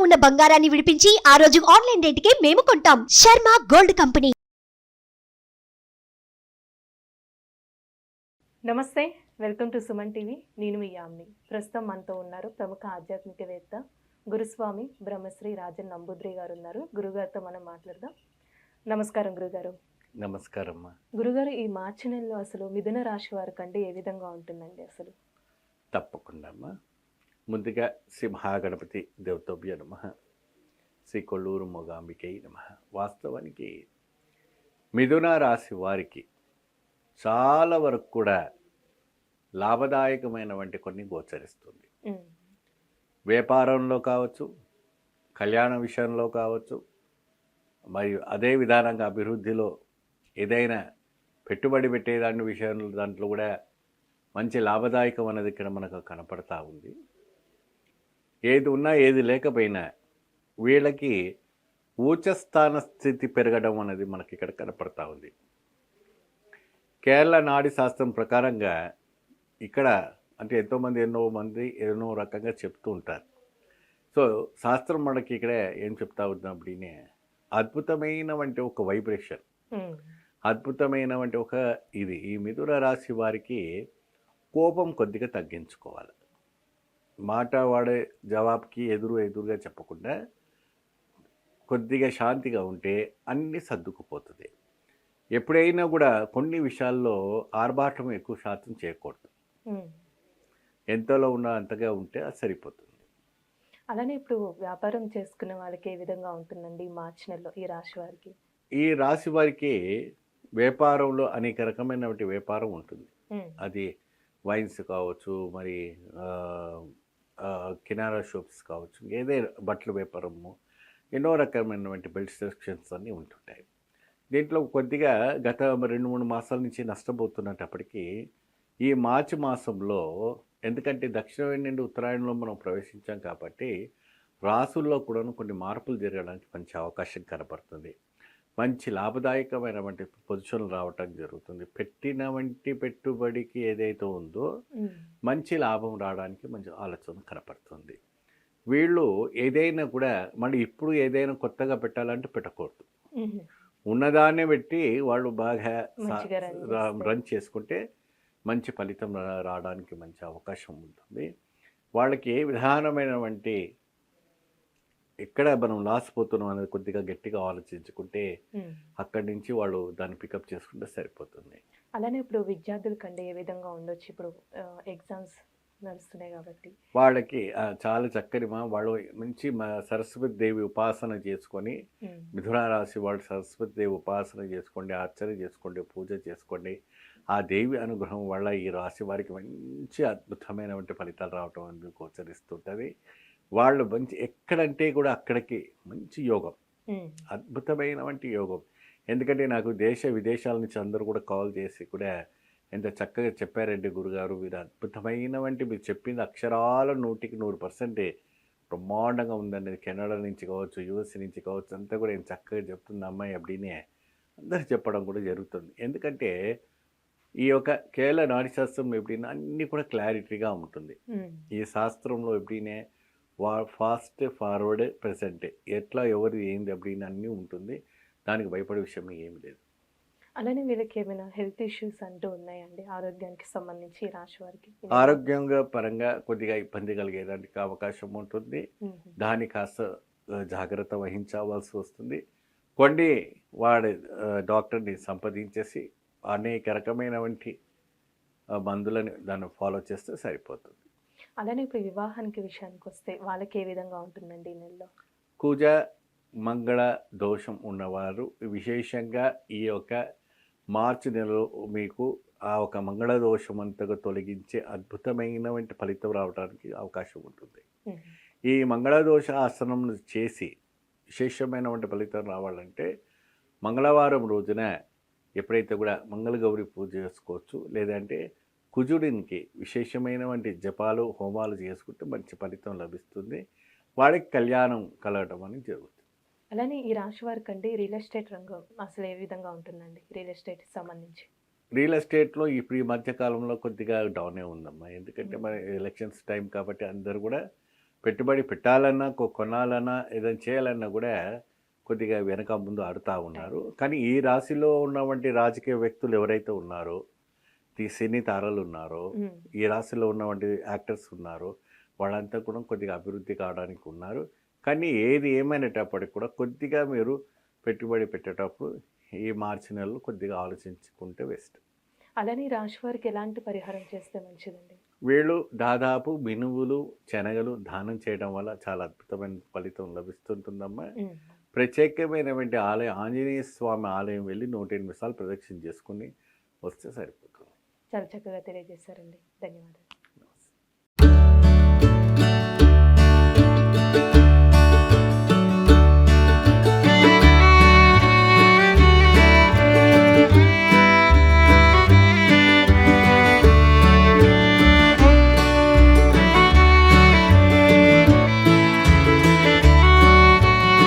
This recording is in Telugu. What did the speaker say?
ఉన్న బంగారాన్ని విడిపించి ఆ రోజు ఆన్లైన్ రేటుకే మేము కొంటాం. Sharma gold company. నమస్తే వెల్కమ్ టు సుమన్ టీవీ. నేను మీ యామ్ని. ప్రస్తుతం మనతో ఉన్నారు ప్రముఖ ఆధ్యాత్మికవేత్త గురుస్వామి బ్రహ్మశ్రీ రాజన్ నంబూద్రి గారు ఉన్నారు గురుగారితో మనం మాట్లాడదాం. నమస్కారం గురుగారు. నమస్కారం అమ్మా గురుగారు ఈ మార్చి నెలలో అసలు మిథున రాశి వారి కంటే ఏ విధంగా ఉంటుందండి అసలు? తప్పకుండా అమ్మా. ముందుగా శ్రీ మహాగణపతి దేవతోభ్య నమ. శ్రీ కొల్లూరు మొగాంబికై నమ. వాస్తవానికి మిథున రాశి వారికి చాలా వరకు కూడా లాభదాయకమైనటువంటి కొన్ని గోచరిస్తుంది. వ్యాపారంలో కావచ్చు కళ్యాణ విషయంలో కావచ్చు మరియు అదే విధానంగా అభివృద్ధిలో ఏదైనా పెట్టుబడి పెట్టేదాని విషయంలో దాంట్లో కూడా మంచి లాభదాయకం అనేది ఇక్కడ మనకు కనపడతా ఉంది. ఏది ఉన్నా ఏది లేకపోయినా వీళ్ళకి ఊచస్థాన స్థితి పెరగడం అనేది మనకి ఇక్కడ కనపడతా ఉంది. కేరళ నాడి శాస్త్రం ప్రకారంగా ఇక్కడ అంటే ఎంతోమంది ఎన్నో మంది ఎన్నో రకంగా చెప్తూ ఉంటారు. సో శాస్త్రం మనకి ఇక్కడ ఏం చెప్తా ఉన్నప్పుడే అద్భుతమైనటువంటి ఒక వైబ్రేషన్. ఉమ్, అద్భుతమైనటువంటి ఒక ఇది. ఈ మిథున రాశి వారికి కోపం కొద్దిగా తగ్గించుకోవాలి. మాట వాడే జవాబుకి ఎదురు ఎదురుగా చెప్పకుండా కొద్దిగా శాంతిగా ఉంటే అన్నీ సర్దుకుపోతుంది. ఎప్పుడైనా కూడా కొన్ని విషయాల్లో ఆర్భాటం ఎక్కువ శాతం చేయకూడదు. ఎంతలో ఉన్న అంతగా ఉంటే అది సరిపోతుంది. అలానే ఇప్పుడు వ్యాపారం చేసుకునే వాళ్ళకి ఏ విధంగా ఉంటుందండి మార్చి నెలలో ఈ రాశి వారికి? ఈ రాశి వారికి వ్యాపారంలో అనేక రకమైనటువంటి వ్యాపారం ఉంటుంది. అది వైన్స్ కావచ్చు మరి కినారా షోప్స్ కావచ్చు ఏదైనా బట్టల వ్యాపారము ఎన్నో రకమైనటువంటి బెల్ట్ సెక్షన్స్ అన్నీ ఉంటుంటాయి. దీంట్లో కొద్దిగా గత రెండు మూడు మాసాల నుంచి నష్టపోతున్నప్పటికీ ఈ మార్చి మాసంలో ఎందుకంటే దక్షిణాయనం నుండి ఉత్తరాయణంలో మనం ప్రవేశించాం కాబట్టి రాసుల్లో కూడా కొన్ని మార్పులు జరగడానికి మంచి అవకాశం కనపడుతుంది. మంచి లాభదాయకమైనటువంటి పొజిషన్లు రావటం జరుగుతుంది. పెట్టిన వంటి పెట్టుబడికి ఏదైతే ఉందో మంచి లాభం రావడానికి మంచి ఆలోచన కనపడుతుంది. వీళ్ళు ఏదైనా కూడా మళ్ళీ ఇప్పుడు ఏదైనా కొత్తగా పెట్టాలంటే పెట్టకూడదు. ఉన్నదాన్నే పెట్టి వాళ్ళు బాగా. రన్ చేసుకుంటే మంచి ఫలితం రావడానికి మంచి అవకాశం ఉంటుంది. వాళ్ళకి ఏ విధానమైనటువంటి ఎక్కడ మనం లాస్ పోతున్నాం అనేది కొద్దిగా గట్టిగా ఆలోచించుకుంటే. అక్కడి నుంచి వాళ్ళు దాన్ని పికప్ చేసుకుంటే సరిపోతుంది. అలానే ఇప్పుడు విద్యార్థులకంటే ఏ విధంగా ఉండొచ్చు? ఇప్పుడు ఎగ్జామ్స్ నడుస్తున్నాయి కాబట్టి. వాళ్ళకి చాలా చక్కని మా వాళ్ళు మంచి మా సరస్వతి దేవి ఉపాసన చేసుకొని మిథున రాశి వాళ్ళు సరస్వతి దేవి ఉపాసన చేసుకోండి అర్చన చేసుకోండి పూజ చేసుకోండి. ఆ దేవి అనుగ్రహం వల్ల ఈ రాశి వారికి మంచి అద్భుతమైనటువంటి ఫలితాలు రావటం అనేది గోచరిస్తుంటుంది. వాళ్ళు మంచి ఎక్కడంటే కూడా అక్కడికి మంచి యోగం. అద్భుతమైనటువంటి యోగం. ఎందుకంటే నాకు దేశ విదేశాల నుంచి అందరూ కూడా కాల్ చేసి కూడా ఎంత చక్కగా చెప్పారండి గురుగారు. మీరు అద్భుతమైనటువంటి మీరు చెప్పింది అక్షరాల నూటికి నూరు పర్సెంటే బ్రహ్మాండంగా ఉందండి కెనడా నుంచి కావచ్చు యూఎస్ నుంచి కావచ్చు అంతా కూడా ఏం చక్కగా చెప్తుంది అమ్మాయి అప్పుడే అందరు చెప్పడం కూడా జరుగుతుంది. ఎందుకంటే ఈ యొక్క కేరళ నాడిశాస్త్రం ఎప్పుడైనా అన్నీ కూడా క్లారిటీగా ఉంటుంది. ఈ శాస్త్రంలో ఎప్పుడైనా వా ఫాస్ట్ ఫార్వర్డ్ ప్రెసెంట్ ఎట్లా ఎవరు ఏంది அப்படின்னு అన్నీ ఉంటుంది దానికి భయపడే విషయం ఏమి లేదు అలానే వీళ్ళకి ఏమైనా హెల్త్ ఇష్యూస్ అంటూ ఉన్నాయండి ఆరోగ్యానికి సంబంధించి ఈ రాశి వారికి ఆరోగ్యంగా పరంగా కొద్దిగా ఇబ్బంది కలిగేదానికి అవకాశం ఉంటుంది ఉమ్, దాన్ని కాస్త ఆ, జాగ్రత్త వహించవలసి వస్తుంది కొన్ని వాడి ఆ, డాక్టర్ని సంప్రదించేసి అనేక రకమైనటువంటి ఆ, మందులని దాన్ని ఫాలో చేస్తే సరిపోతుంది అలానే ఇప్పుడు వివాహానికి విషయానికి వస్తే వాళ్ళకి ఏ విధంగా ఉంటుందండి ఈ నెలలో? కుజ మంగళ దోషం ఉన్నవారు విశేషంగా ఈ యొక్క మార్చి నెలలో మీకు ఆ ఒక మంగళ దోషం అంతగా తొలగించే అద్భుతమైనటువంటి ఫలితం రావడానికి అవకాశం ఉంటుంది. ఈ మంగళ దోష ఆసనం చేసి విశేషమైనటువంటి ఫలితం రావాలంటే మంగళవారం రోజున ఎప్పుడైతే కూడా మంగళగౌరి పూజ చేసుకోవచ్చు. లేదంటే కుజుడినికి విశేషమైనటువంటి జపాలు హోమాలు చేసుకుంటే మంచి ఫలితం లభిస్తుంది. వాడికి కళ్యాణం కలగటం అని జరుగుతుంది. అలానే ఈ రాశి వారికి అండి రియల్ ఎస్టేట్ రంగం అసలు ఏ విధంగా ఉంటుందండి? రియల్ ఎస్టేట్ సంబంధించి. రియల్ ఎస్టేట్లో ఇప్పుడు ఈ మధ్య కాలంలో కొద్దిగా డౌనే ఉందమ్మా. ఎందుకంటే మన ఎలక్షన్స్ టైం కాబట్టి అందరూ కూడా పెట్టుబడి పెట్టాలన్నా కొనాలన్నా ఏదైనా చేయాలన్నా కూడా కొద్దిగా వెనక ముందు ఆడుతూ ఉన్నారు. కానీ ఈ రాశిలో ఉన్నటువంటి రాజకీయ వ్యక్తులు ఎవరైతే ఉన్నారో ఈ సినీ తారలు ఉన్నారో ఈ రాశిలో ఉన్నటువంటి యాక్టర్స్ ఉన్నారు వాళ్ళంతా కూడా కొద్దిగా అభివృద్ధి కావడానికి ఉన్నారు. కానీ ఏది ఏమైనటప్పటికి కూడా కొద్దిగా మీరు పెట్టుబడి పెట్టేటప్పుడు ఈ మార్చి నెలలో కొద్దిగా ఆలోచించుకుంటే బెస్ట్. అలానే రాశి వారికి ఎలాంటి పరిహారం చేస్తే మంచిదండి? వీళ్ళు దాదాపు మినువులు శనగలు దానం చేయడం వల్ల చాలా అద్భుతమైన ఫలితం లభిస్తుంటుందమ్మా. ప్రత్యేకమైనటువంటి ఆలయం ఆంజనేయ స్వామి ఆలయం వెళ్ళి నూట ఎనిమిది సార్లు ప్రదక్షిణ చేసుకుని వస్తే సరిపోతుంది. చాలా చక్కగా తెలియజేశారండి. ధన్యవాదాలు.